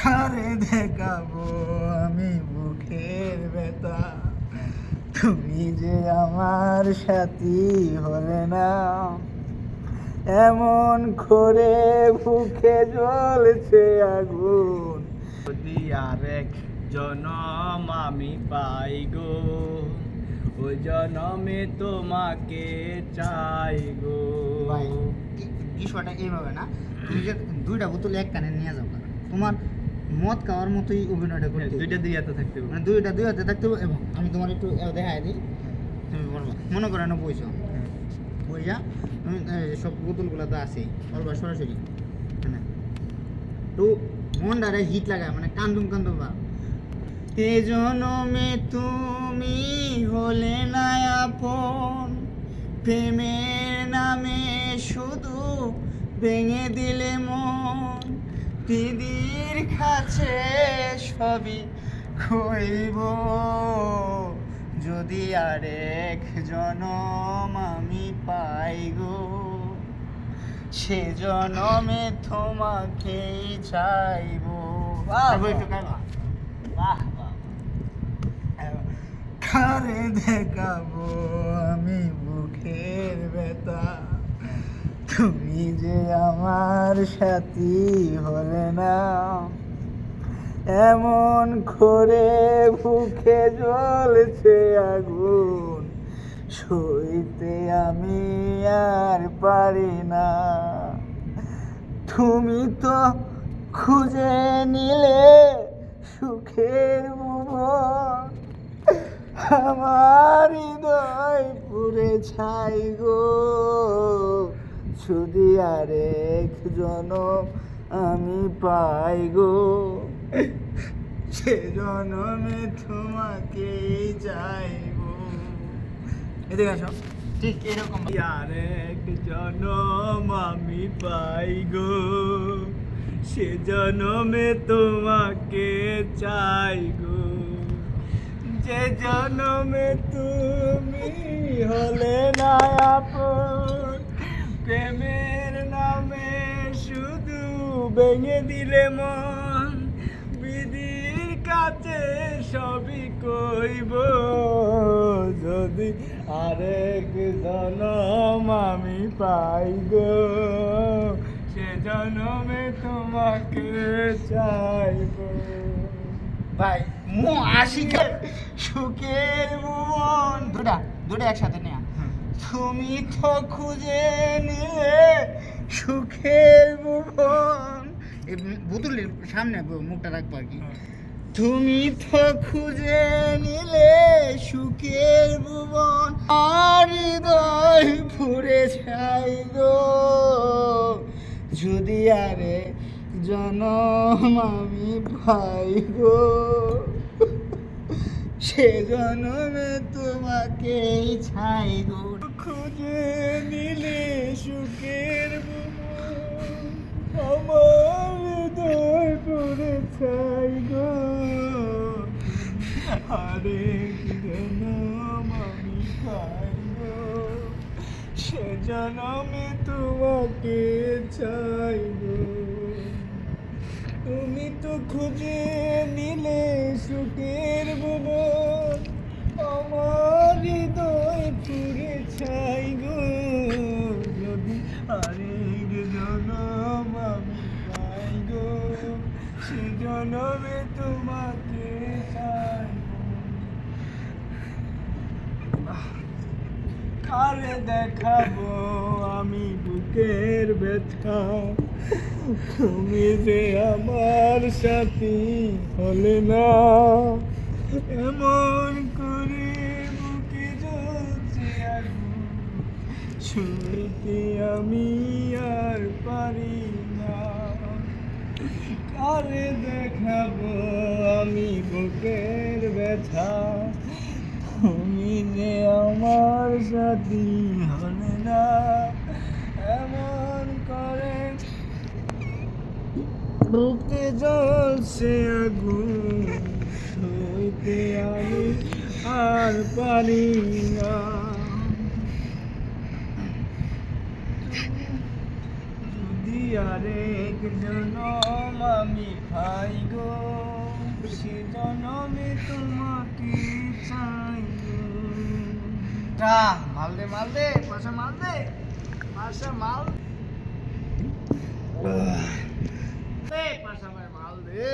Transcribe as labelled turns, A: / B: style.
A: কারে দেখাবো আমি বুকের ব্যথা। তুমি যে আমার সাথী হলে না, এমন করে বুকে জ্বলছে আগুন।
B: যদি আরেক জনম আমি পাই গো ওই জনমে তোমাকে চাই গো।
A: বিষয়টা এইভাবে না, তুমি যে দুইটা বোতল এক কানে নিয়ে যাও, তোমার মদ খাওয়ার মতোই অভিনয়টা করতে
B: হ্যাঁ, দুইটা দিয়ে হাতে থাকতে হবে।
A: মানে দুইটা দুই হাতে থাকতে হবে এবং আমি তোমার একটু দেখাই দিই। তুমি বলবা মনে করো না বইছো? বইয়া তুমি সব বোতলগুলো তো আছেই বলবা সরাসরি। হ্যাঁ। তো মনটারে হিট লাগায় মানে কান্দুম কান্দুম ভাব। এ জনমে তুমি হলে না আপন প্রেমের নামে শুধু ভেঙে দিলে মন। দিদির কাছে সবই কইব। যদি আরেক জনম আমি পাই গো সে জনমে তোমাকেই চাইব। কারে দেখাবো আমি বুকের ব্যথা? তুমি যে আমার সাথী হলে না, এমন করে বুকে জ্বলছে আগুন, সইতে আমি আর পারি না। তুমি তো খুঁজে নিলে সুখের ভুবন, আমার হৃদয় পুরে ছাই গো। যদি আরেক জনম আমি পাই গো, সে জনমে তোমাকেই চাইব। এদিকে আসো ঠিক এরকম।
B: আরেক জনম আমি পাই গো, সে জনমে তোমাকে চাই গো। যে জনমে তুমি হলে না আপন প্রেমের নামে শুধু ভেঙে দিলে মন, বিধির কাছে সবই কইব। যদি আরেক জনম আমি পাই গো, সে জনমে তোমাকে চাইব।
A: ভাই, মো আশিকে সুখের ভুবন। দুটা দুটা একসাথে নেয়া। তুমি তো খুঁজে নিলে সুখের ভুবন বোতলের সামনে মুখটা রাখব আর কি। তুমি তো খুঁজে নিলে সুখের ভুবন আর হৃদয় ফুরে ছাই গো। যদি আরে জনম আমি পাই গো সে জনমে তোমাকেই ছাই গো।
B: খুঁজে নিলে সুখের আমার হৃদয় পড়ে চাই গো। আরেক জনম আমি পাই গো। সে জনমে তোমাকে চাই গো। তুমি তো খুঁজে কারে দেখাবো আমি বুকের ব্যথা। তুমি যে আমার সাথী হলে না, এমন করে বুকে জ্বলছে ছুঁইতে আমি আর পারি না। কারে দেখাবো আমি বুকের ব্যথা? সাথী হলে না এমন করে। বুকে জ্বলছে আগুন, সইতে আমি আর পারি না। যদি আরেক জনম আমি খাই গো, সে জনমে তোমাকে চাই। বেটা মাল দে মাল দে পয়সা মাল দে পয়সা মাল দে পয়সা মাল দে